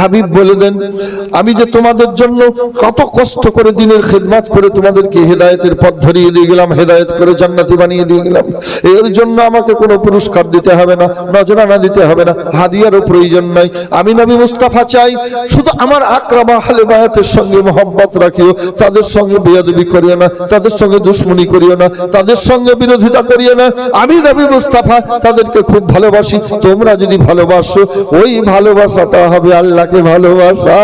হাবিব বলে দেন, আমি যে তোমাদের জন্য কত কষ্ট করে দিনের খেদমাত করে তোমাদেরকে হেদায়েতের পথ ধরিয়ে দিয়ে গেলাম, হেদায়েত করে জান্নাতি বানিয়ে দিয়ে গেলাম। এর জন্য আমাকে কোনো পুরস্কার দিতে হবে না, নজরানা দিতে হবে না, হাদিয়ারও প্রয়োজন নাই। আমি নবী মুস্তাফা চাই, শুধু আমার আকরামা হালে বায়াতের সঙ্গে মোহাম্মত রাখিও, তাদের সঙ্গে বেয়াদবি করিও না, তাদের সঙ্গে দুশ্মনী করিও না, তাদের সঙ্গে বিরোধিতা করিও না। আমি নবী মুস্তাফা, তাদেরকে খুব ভালোবাসি, তোমরা যদি ভালোবাসো, ওই ভালোবাসাটা হবে আল্লাহকে ভালোবাসা।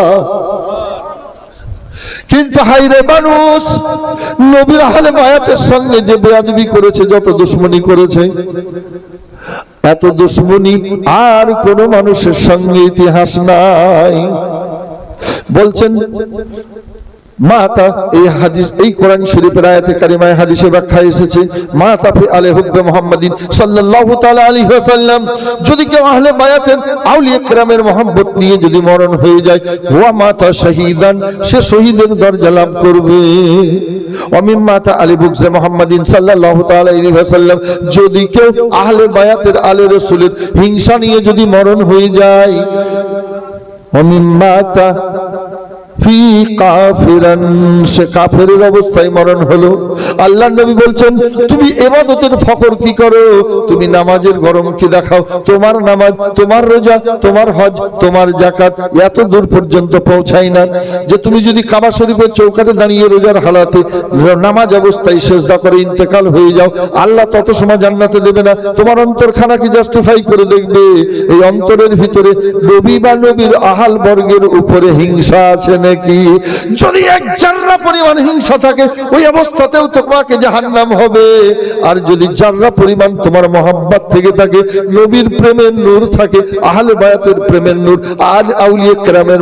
কিন্তু হাইরে মানুষ, নবীর আহলে বায়াতের সঙ্গে যে বেয়াদবি করেছে, যত দুশ্মনী করেছে, এত দুশ্মনী আর কোন মানুষের সঙ্গে ইতিহাস নাই। বলছেন মাতা এই হাদিস, এই কোরআন শরীফের আয়াতে কারিমায় ব্যাখ্যা এসেছে আলে হুব্বে মুহাম্মাদিন সাল্লাল্লাহু তাআলা আলাইহি ওয়াসাল্লাম, যদি কেউ আহলে বায়াতের আউলিয়া নিয়ে যদি মরণ হয়ে যায়, হুয়া মাতা সে শহীদের দরজা লাভ করবে। অমিম মাতা আলী বুকজে মুহাম্মাদিন সাল্লাল্লাহু তাআলা আলাইহি ওয়াসাল্লাম, যদি কেউ আহলে বায়াতের আলে রাসূলের হিংসা নিয়ে যদি মরণ হয়ে যায় অমিম মাতা সে অবস্থায় মরণ হলো। নবী বলছেন, তুমি কি করো? তুমি নামাজের দেখাও? তোমার নামাজ, তোমার রোজা, তোমার হজ, তোমার জাকাত এত দূর পর্যন্ত পৌঁছায় না যে তুমি যদি কাবা শরীফের চৌকাতে দাঁড়িয়ে রোজার হালাতে নামাজ অবস্থায় সেজদা করে ইন্তেকাল হয়ে যাও, আল্লাহ তত সময় জান্নাতে দেবে না। তোমার অন্তরখানা কি জাস্টিফাই করে দেখবে? এই অন্তরের ভিতরে নবী বা নবীর আহাল বর্গের উপরে হিংসা আছে নাকি যদি এক জাররা পরিমাণ হিংসা থাকে, ওই অবস্থাতেও তোমাকে হবে। আর যদি জাররা পরিমাণ তোমার মোহাব্বত থেকে থাকে, নবীর প্রেমের নূর থাকে বায়াতের প্রেমের নূর আর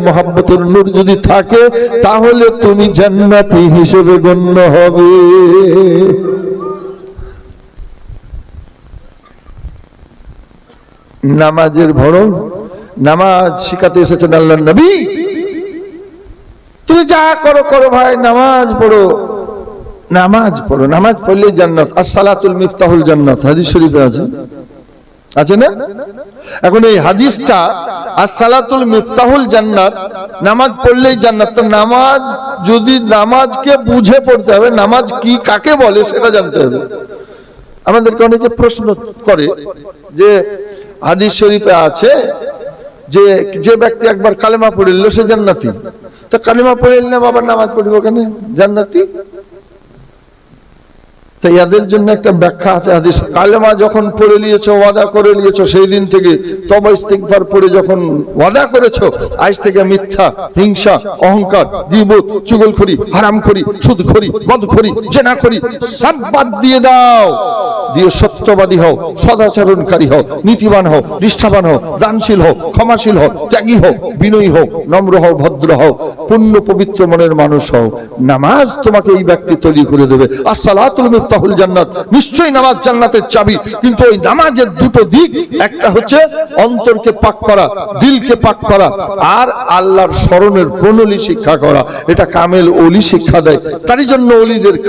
মোহাব্বতের নূর যদি থাকে, তাহলে তুমি জান্নাতি হিসেবে গণ্য হবে। নামাজের ভরণ, নামাজ শিখাতে এসেছেন আল্লাহ নবী। তুমি যা করো করো ভাই, নামাজ পড়ো। নামাজ পড়ো, নামাজ পড়লে জান্নাত। আর সালাতুল মিফতাহুল জান্নাত, হাদিস শরীফে আছে। আছে না? এখন এই হাদিসটা, আর সালাতুল মিফতাহুল জান্নাত, নামাজ পড়লেই জান্নাত। তো নামাজ, যদি নামাজকে বুঝে পড়তে হবে, নামাজ কি কাকে বলে সেটা জানতে হবে। আমাদেরকে অনেকে প্রশ্ন করে যে, হাদিস শরীফে আছে যে যে ব্যক্তি একবার কালেমা পড়িল সে জান্নাতি। তা কালিমা পড়ে এলাম বাবার নামাজ পড়ব কেন? জান্নাতি? তো এদের জন্য একটা ব্যাখ্যা আছে, হাদিস। কালেমা যখন পড়ে নিয়েছো, ওয়াদা করে নিয়েছো, সেই দিন থেকে তবে ইস্তিগফার পড়ে যখন ওয়াদা করেছ, আজ থেকে মিথ্যা, হিংসা, অহংকার, গিবত, চুগলখড়ি, হারামখড়ি, সুদখড়ি মদখড়ি জেনাখড়ি, সব বাদ দিয়ে দাও। দিয়ে সত্যবাদী হও, সদাচরণকারী হও, নীতিবান হও, নিষ্ঠাবান হও, দানশীল হও, ক্ষমাশীল হও, ত্যাগী হও, বিনয়ী হও, নম্র হও, ভদ্র হও পূর্ণ পবিত্র মনের মানুষ হও। নামাজ তোমাকে এই ব্যক্তি তৈরি করে দেবে। আর সালাতুল মিফতাহুল জান্নাত। নিশ্চয়ই নামাজ জান্নাতের চাবি। কিন্তু ওই নামাজের দুটো দিক, একটা হচ্ছে অন্তরকে পাক করা, দিলকে পাক করা, আর আল্লাহর স্মরণের প্রণলী শিক্ষা করা। এটা কামেল শিক্ষা দেয়। তারই জন্য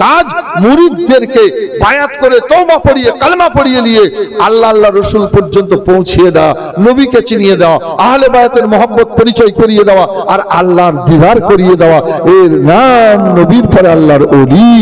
কাজ মুরিদদেরকে বায়াত করে পড়িয়ে, কালেমা পড়িয়ে নিয়ে আল্লাহ আল্লাহ রসুল পর্যন্ত পৌঁছিয়ে দেওয়া, নবীকে চিনিয়ে দেওয়া, আহলে বায়াতের মহব্বত পরিচয় করিয়ে দেওয়া, আর আল্লাহর দিদার করিয়ে দেওয়া। এর নাম নবীর পরে আল্লাহর ওলি।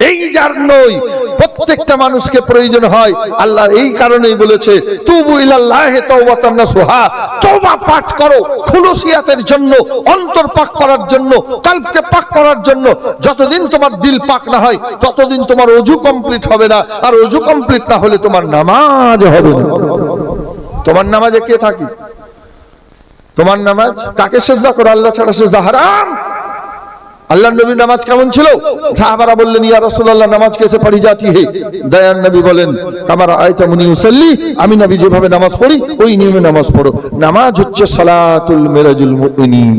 এই যার নই, প্রত্যেকটা মানুষকে প্রয়োজন হয়। আল্লাহ এই কারণেই বলেছে, তুবু ইলাল্লাহে তাওবাতান নাসুহা। তওবা পাঠ করো খুলুসিয়াতের জন্য, অন্তর পাক করার জন্য, কলবকে পাক করার জন্য। যতদিন তোমার দিল পাক না হয়, ততদিন তোমার ওযু কমপ্লিট হবে না। আর ওযু কমপ্লিট না হলে তোমার নামাজ হবে না। তোমার নামাজে কে থাকি? তোমার নামাজ কাকে সেজদা করো? আল্লাহ ছাড়া সেজদা হারাম। আল্লাহ নবী নামাজ কেমন ছিল? সাহাবারা বললেন, ইয়া রাসূলুল্লাহ, নামাজ কেসে পড়ি যাতি হে? দয়ান নবী বলেন, কামারা আয়তা মুনি উসাল্লি, আমি নবী যেভাবে নামাজ পড়ি, ওই নিয়মে নামাজ পড়ো। নামাজ হচ্ছে সালাতুল মিরাজুল মুমিনিন।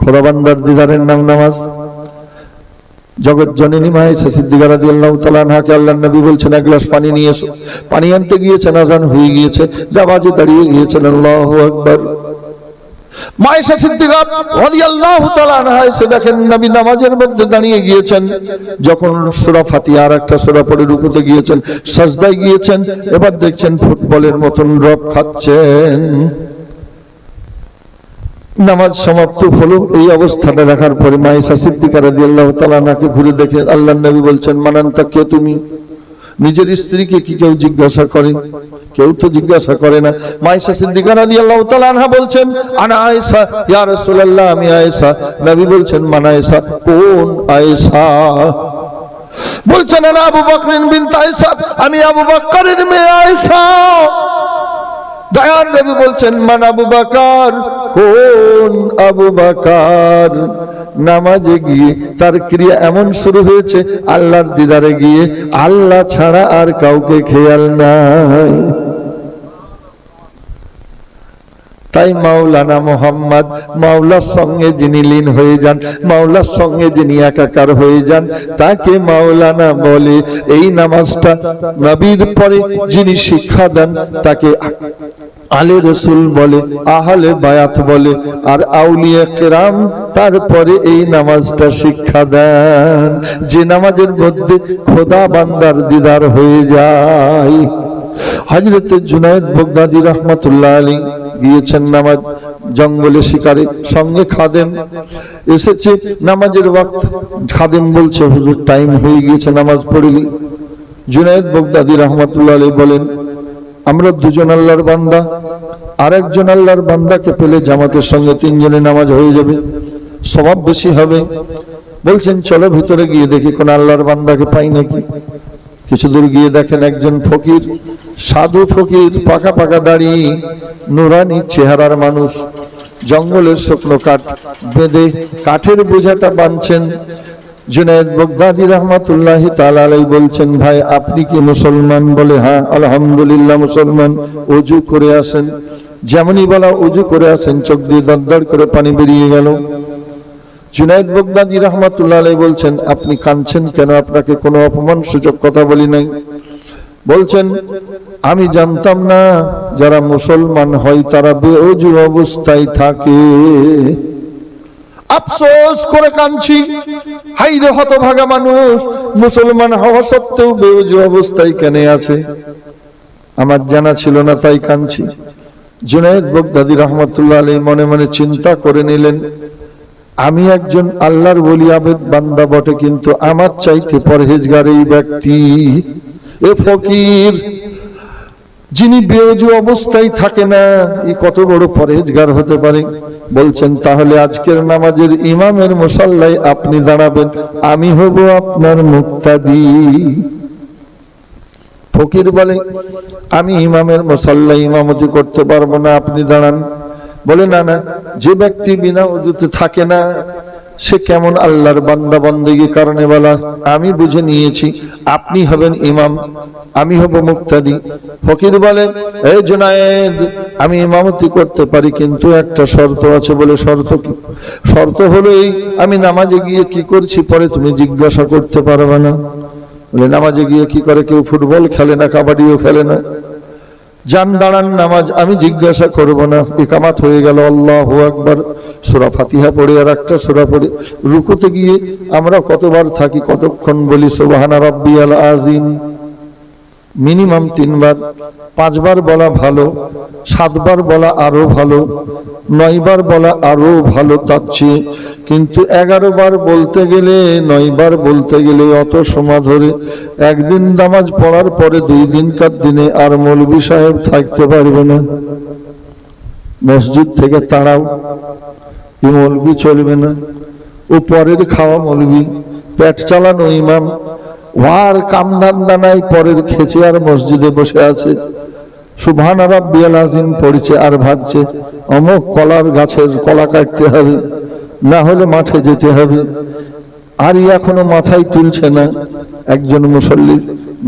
খোদাবান্দার দিদারের নাম নামাজ। জগৎ জননী মায়েছে সিদ্দিকা রাদিয়াল্লাহু তাআলা আনহাকে আল্লাহর নবী বলছেন, এক গ্লাস পানি নিয়ে এসো। পানি আনতে গিয়েছেন, আজান হয়ে গিয়েছে, দাবাজে দাঁড়িয়ে গিয়েছেন, আল্লাহু আকবার। মায়েশা সিদ্দিকা রাদিয়াল্লাহু তাআলা দেখেন এবার দেখছেন ফুটবলের মতন রব খাচ্ছেন। নামাজ সমাপ্ত হলো, এই অবস্থাটা দেখার পরে মাইসা সিদ্দিকার রাজি আল্লাহ তালাকে ঘুরে দেখে আল্লাহ নবী বলছেন, মানান্তা কে তুমি? নিজের স্ত্রীকে কি কেউ জিজ্ঞাসা করে? কেউ তো জিজ্ঞাসা করে না। মাইসা সিদ্দিকা রাদিয়াল্লাহু তাআলা আনহা বলছেন, আনা আয়েশা আমি আয়েশা। নবী বলছেন, মান আয়েশা, কোন আয়েশা? বলছেন, আনা আবু বকরিন বিনত আয়েশা, আমি আবু বকরের মেয়ে আয়েশা। দয়ার নবী বলছেন, মান আবু বকর, কোন আবু বকর? নামাজে গিয়ে তার ক্রিয়া এমন শুরু হয়েছে, আল্লাহর দিদারে গিয়ে, আল্লাহ ছাড়া আর কাউকে খেয়াল নাই। তাই মাওলানা মোহাম্মদ মাওলার সঙ্গে যিনি লীন হয়ে যান মাওলার সঙ্গে যিনি একাকার হয়ে যান, তাকে মাওলানা বলে এই নামাজটা নবীর পরে যিনি শিক্ষা দেন, তাকে আলে রসুল বলে, আহলে বায়াত বলে, আর আউলিয়া কেরাম তারপরে এই নামাজটা শিক্ষা দেন। যে নামাজের মধ্যে খোদা বান্দার দিদার হয়ে যায়। হজরত জুনায়দ বগদাদি রহমতুল্লাহ আলী গিয়েছেন নামাজ, জঙ্গলে শিকারে সঙ্গে খাদেম। এসেছে নামাজের ওয়াক্ত। খাদেম বলছে, হুজুর টাইম হয়ে গিয়েছে, নামাজ পড়িলি। জুনায়দ বগদাদি রহমতুল্লাহ আলী বলেন, আমরা দুজন আল্লাহর বান্দা আর একজন আল্লাহর বান্দাকে পেলে জামাতের সঙ্গে তিনজনে নামাজ হয়ে যাবে, স্বভাব বেশি হবে। বলছেন, চলো ভিতরে গিয়ে দেখি কোন আল্লাহর বান্দাকে পাই নাকি। কিছু দূর গিয়ে দেখেন একজন ফকির, সাধু ফকির, পাকা পাকা দাড়ি, নুরানি চেহারার মানুষ, জঙ্গলের শুকনো কাঠ বেঁধে কাঠের বোঝাটা বাঁধছেন। জুনায়দ বগদাদি রহমতুল্লাহ তালাই বলছেন, ভাই, আপনি কি মুসলমান? বলে হ্যাঁ আলহামদুলিল্লাহ মুসলমান। অজু করে আসেন। যেমনই বলা অজু করে আসেন। চোখ দিয়ে দরদর করে পানি বেরিয়ে গেল। জুনায়দ বগদাদি রহমতুল্লাহ আলাই বলছেন, আপনি কাঁদছেন কেন? আপনাকে কোনো অপমান সূচক কথা বলি নাই। বলছেন, আমি জানতাম না, যারা মুসলমান হয় তারা বেঅজু অবস্থায় থাকে। আফসোস করে কাঁদছি। হাই রে হতভাগা মানুষ, মুসলমান হওয়া সত্ত্বেও বেউজু অবস্থায় কেন আছে? আমার জানা ছিল না, তাই কাঁদছি। জুনায়দ বগদাদি রহমতুল্লাহ আলী মনে মনে চিন্তা করে নিলেন। আমি একজন আল্লাহর বলি আবেদ বান্দা বটে, কিন্তু আমার চাইতে পরহেজগার এই ব্যক্তি, এ ফকির, যিনি বেউজু অবস্থায় থাকে না এই কত বড় পরহেজগার হতে পারে? বলছেন, তাহলে আজকের নামাজের ইমামের মুসাল্লায় আপনি দাঁড়াবেন, আমি হব আপনার মুক্তাদি। ফকির বলে, আমি ইমামের মুসাল্লায় ইমামতি করতে পারব না, আপনি দাঁড়ান। বলে, না না, যে ব্যক্তি বিনা উজুতে থাকে না, সে কেমন আল্লাহর বান্দা বন্দেগি কারণে বলা, আমি বুঝে নিয়েছি, আপনি হবেন ইমাম, আমি হব মুক্তাদি। ফকির বলে এই জুনায়েদ, আমি ইমামতি করতে পারি, কিন্তু একটা শর্ত আছে বলে শর্ত কি? শর্ত হলো এই, আমি নামাজে গিয়ে কি করছি পরে তুমি জিজ্ঞাসা করতে পারবে না। বলে, নামাজে গিয়ে কি করে? কেউ ফুটবল খেলে না, কাবাডিও খেলে না? যান দাঁড়ান নামাজ আমি জিজ্ঞাসা করব না। একামাত হয়ে গেল, আল্লাহ একবার সুরা ফাতিহা পড়ে আর একটা সুরা পড়ে। রুকুতে গিয়ে আমরা কতবার থাকি, কতক্ষণ বলি, সুবাহান রব্বিয়াল আজিম মিনিমাম তিনবার, পাঁচবার বলা ভালো, সাতবার বলা আরও ভালো, নয়বার বলা আরও ভালো তার চেয়ে কিন্তু এগারো বার বলতে গেলে, নয়বার বলতে গেলে অত সময় ধরে একদিন নামাজ পড়ার পরে দুই দিনকার দিনে আর মৌলবি সাহেব থাকতে পারবে না। মসজিদ থেকে তাড়াও ই মৌলবি চলবে না। ও পরের খাওয়া মৌলবি পেট চালানো ইমাম ওয়ার কামধান্দা নাই পরের খেচে আর মসজিদে বসে আছে। সুবহান রাব্বিয়াল আজিম পড়ছে আর ভাবছে, অমুক কলার গাছের কলা কাটতে হবে, না হলে মাঠে যেতে হবে। আর এখনও মাথায় তুলছে না একজন মুসল্লি।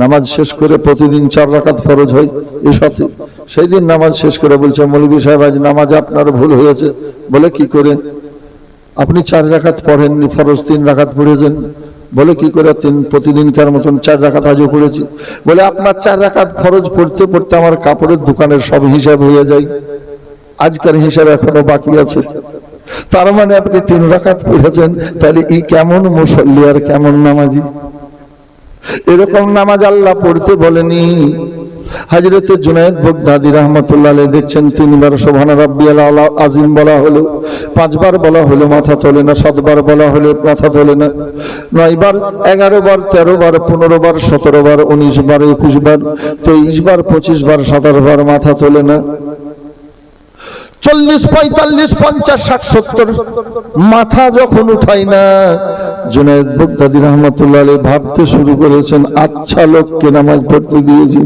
নামাজ শেষ করে প্রতিদিন চার রাকাত ফরজ হয় এ সাথে। সেই দিন নামাজ শেষ করে বলছে মৌলবী সাহেব, আজ নামাজ আপনার ভুল হয়েছে। বলে, কি করে? আপনি চার রাকাত পড়েননি, ফরজ তিন রাকাত পড়েছেন। বলে কি করে তিন প্রতিদিনকার মতন চার রাখাত আজও পড়েছি বলে, আপনার চার রাখাত ফরজ পড়তে পড়তে আমার কাপড়ের দোকানের সব হিসাব হয়ে যায়। আজকের হিসাব এখনও বাকি আছে। তার মানে আপনি তিন রাখাত পড়েছেন, তাহলে ই কেমন মুসল্লি আর কেমন নামাজি? এরকম নামাজ আল্লাহ পড়তে বলেনি। হাজরতে জুনায়দ বগদাদি রহমতুল্লাহ দেখছেন, তিনবার সোভানা রাব্বিয়াল আলা, আজিম বলা হলো, পাঁচবার বলা হলো, মাথা তোলে না, সাতবার বলা হলো, মাথা তোলে না, নয়বার এগারো বার তেরো বার পনেরো বার সতেরো বার উনিশ বার একুশ বার তেইশ বার পঁচিশ বার সাতাশ বার মাথা তোলে না। চল্লিশ, পঁয়তাল্লিশ, পঞ্চাশ, ষাট, সত্তর, মাথা যখন উঠাই না, জুনায়দ বগদাদি রহমতুল্লাহ ভাবতে শুরু করেছেন আচ্ছা লোককে নামাজ পড়তে দিয়েছি।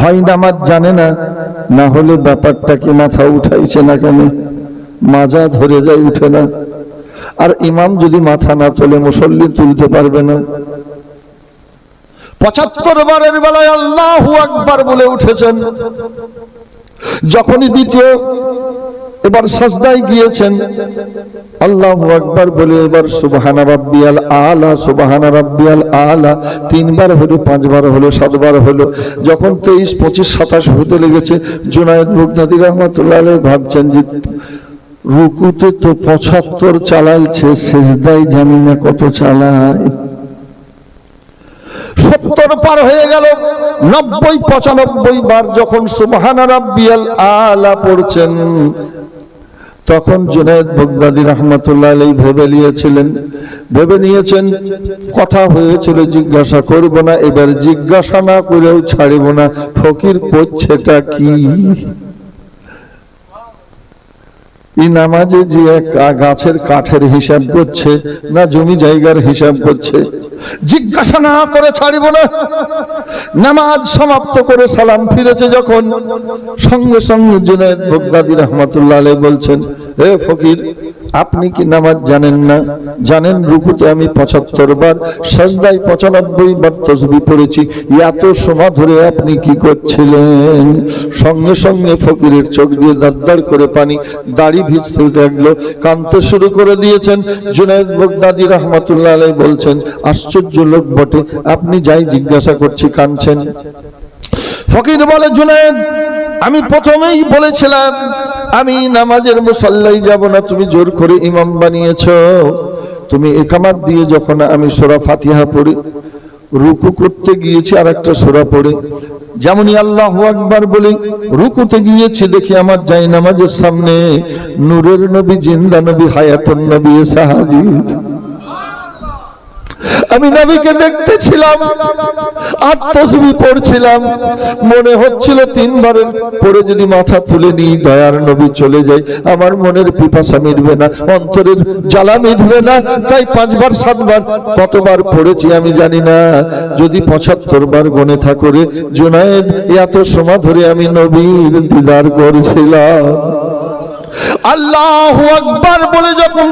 হয় দামাত জানে না না হলে ব্যাপারটাকে মাথা উঠাইছে না কেন? মাজা ধরে যায় উঠে না। আর ইমাম যদি মাথা না তোলে, মুসল্লি তুলতে পারবে না। পঁচাত্তর বারের বেলায় আল্লাহ আকবার বলে উঠেছেন। যখনই দ্বিতীয় এবার সাজদায় গিয়েছেন, আল্লাহ আকবার বলে এবার সুবহানা রাব্বিয়াল আলা, সুবহানা রাব্বিয়াল আলা, তিনবার হলো, পাঁচবার হলো, সাতবার হলো। যখন তেইশ, পঁচিশ, সাতাশ হতে লেগেছে, জুনায়দ মুগদাদি রহমতুল্লাহ ভাবছেন যে রুকুতে তো পঁচাত্তর চালাইছে সেজদাই জানি না কত চালায়। সত্তর পার হয়ে গেল। নব্বই, পঁচানব্বই বার যখন সুবহানা রাব্বিয়াল আলা পড়ছেন, তখন জুনায়দ বগদাদি রহমতুল্লাহ আলাই ভেবে নিয়েছিলেন, ভেবে নিয়েছেন, কথা হয়েছিল জিজ্ঞাসা করব না, এবার জিজ্ঞাসা না করেও ছাড়িব না, ফকির করছেটা কি? এই নামাজে যে এক গাছের কাঠের হিসাব করছে, না জমি জায়গার হিসাব করছে, জিজ্ঞাসা না করে ছাড়িব না। নামাজ সমাপ্ত করে সালাম ফিরেছে যখন। সঙ্গে সঙ্গে জুনায়দ বগদাদি রহমতুল্লাহ বলছেন হে ফকির, আপনি কি নামাজ জানেন না? জানেন রুকুতে আমি পঁচাত্তর বার, সাজদায় পঁচানব্বই বার তসবি পড়েছি। এত সময় ধরে আপনি কি করছিলেন? সঙ্গে সঙ্গে ফকিরের চোখ দিয়ে দাদ্দার করে পানি, দাড়ি ভিজতে লাগল, কানতে শুরু করে দিয়েছেন। জুনায়দ বগদাদি রহমতুল্লাহ আলাই বলছেন, আশ্চর্য লোক বটে, আপনি যাই জিজ্ঞাসা করছি কানছেন। ফকির বলে, জুনায়দ, আমি প্রথমেই বলেছিলাম আমি নামাজের মুসল্লাই যাব না, তুমি জোর করে ইমাম বানিয়েছ। তুমি একামাত দিয়ে যখন আমি সোরা ফাতিহা পড়ি, রুকু করতে গিয়েছি আর একটা সোরা পড়ে। যেমনই আল্লাহ আকবার বলি, রুকুতে গিয়েছি দেখি আমার যাই নামাজের সামনে, নূরের নবী, জিন্দা নবী, হায়াতুন নবী সাহাজি আমি নবীকে দেখতেছিলাম আর তসবি পড়ছিলাম। মনে হচ্ছিল তিনবারের পরে যদি মাথা তুলে নিই, দয়ার নবী চলে যায় আমার মনের পিপাসা মিটবে না, অন্তরের জ্বালা মিটবে না, তাই পাঁচবার, সাতবার, কতবার পড়েছি আমি জানি না। যদি পঁচাত্তর বার গনে থাকরে জুনায়েদ, এত সময় ধরে আমি নবীর দিদার করেছিলাম। আল্লাহ আকবার বলে যখন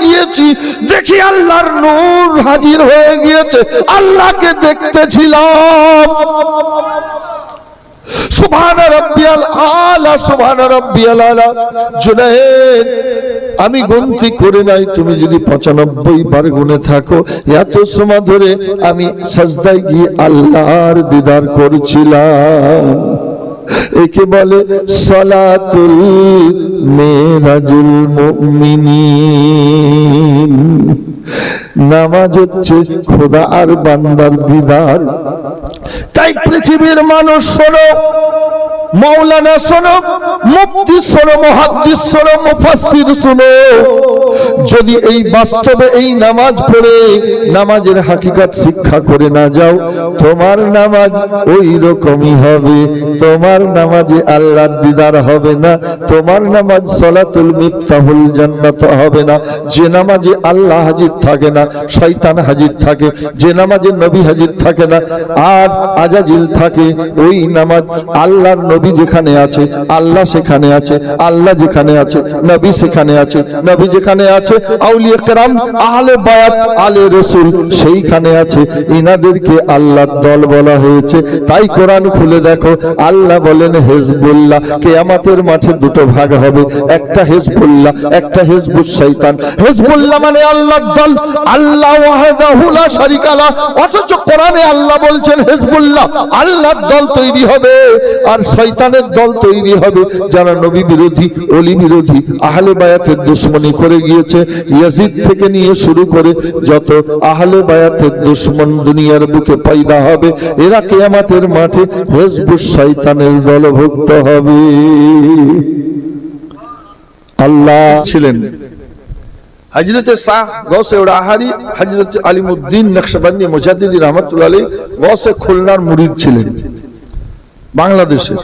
গিয়েছি, দেখি আল্লাহর নূর হাজির হয়ে গিয়েছে। আল্লাহকে দেখতেছিলাম। আমি গন্তি করে নাই, তুমি যদি পঁচানব্বই বার গুনে থাকো, এত সময় ধরে আমি সাজদায় গিয়ে আল্লাহর দিদার করছিলাম। একে বলে সলাতুল মেরাজুল মুমিনিন। নামাজ হচ্ছে খোদা আর বান্দার দিদার। তাই পৃথিবীর মানুষ শোনো মৌলানা শোনো মুক্তি শোনো, মহাদ্দিস শোনো, মুফাসসির শোনো। যদি এই বাস্তবে এই নামাজ পড়ে, নামাজের হাকিকত শিক্ষা করে না যাও, তোমার নামাজ ওই রকমই হবে। তোমার নামাজে আল্লাহর দিদার হবে না, তোমার নামাজ সলাতুল মিফতাহুল জান্নাত হবে না। যে নামাজে আল্লাহ হাজির থাকে না, শয়তান হাজির থাকে, যে নামাজে নবী হাজির থাকে না, আর আজাজিল থাকে, ওই নামাজ আল্লাহর নবী যেখানে আছে, আল্লাহ সেখানে আছে, আল্লাহ যেখানে আছে, নবী সেখানে আছে, নবী যেখানে আছে আউলিয়া আহলে বায়াত, আলে রসুল, সেইখানে আছে। ইনাদেরকে আল্লাহর দল বলা হয়েছে। তাই কোরআন খুলে দেখো, আল্লাহ বলেন, হেজবুল্লাহ, কেয়ামাতের মাঠে দুটো ভাগ হবে। একটা হেজবুল্লাহ, একটা শৈতান হেজবুল্লাহ মানে আল্লাহর দল। আল্লাহ ওয়াহদাহু লা অথচ কোরআনে আল্লাহ বলছেন, হেজবুল্লাহ, আল্লাহর দল তৈরি হবে আর শয়তানের দল তৈরি হবে। যারা নবী বিরোধী, অলি বিরোধী, আহলে বায়াতের দুশ্মনী করে গিয়ে দিয়েছে ইয়াজিদ থেকে নিয়ে শুরু করে যত আহলে বায়াতের দুশ্মন দুনিয়ার বুকে পয়দা হবে, এরা কেয়ামাতের মাঠে হেজবুস শয়তানের দলভুক্ত হবে। আল্লাহ ছিলেন। হজরত শাহ গৌসে আহারি হজরত আলিমুদ্দিন নকশবন্দি মুজাদ্দিদি রহমতুল্লাহ আলী গৌসে খুলনার মুরিদ ছিলেন। বাংলাদেশের।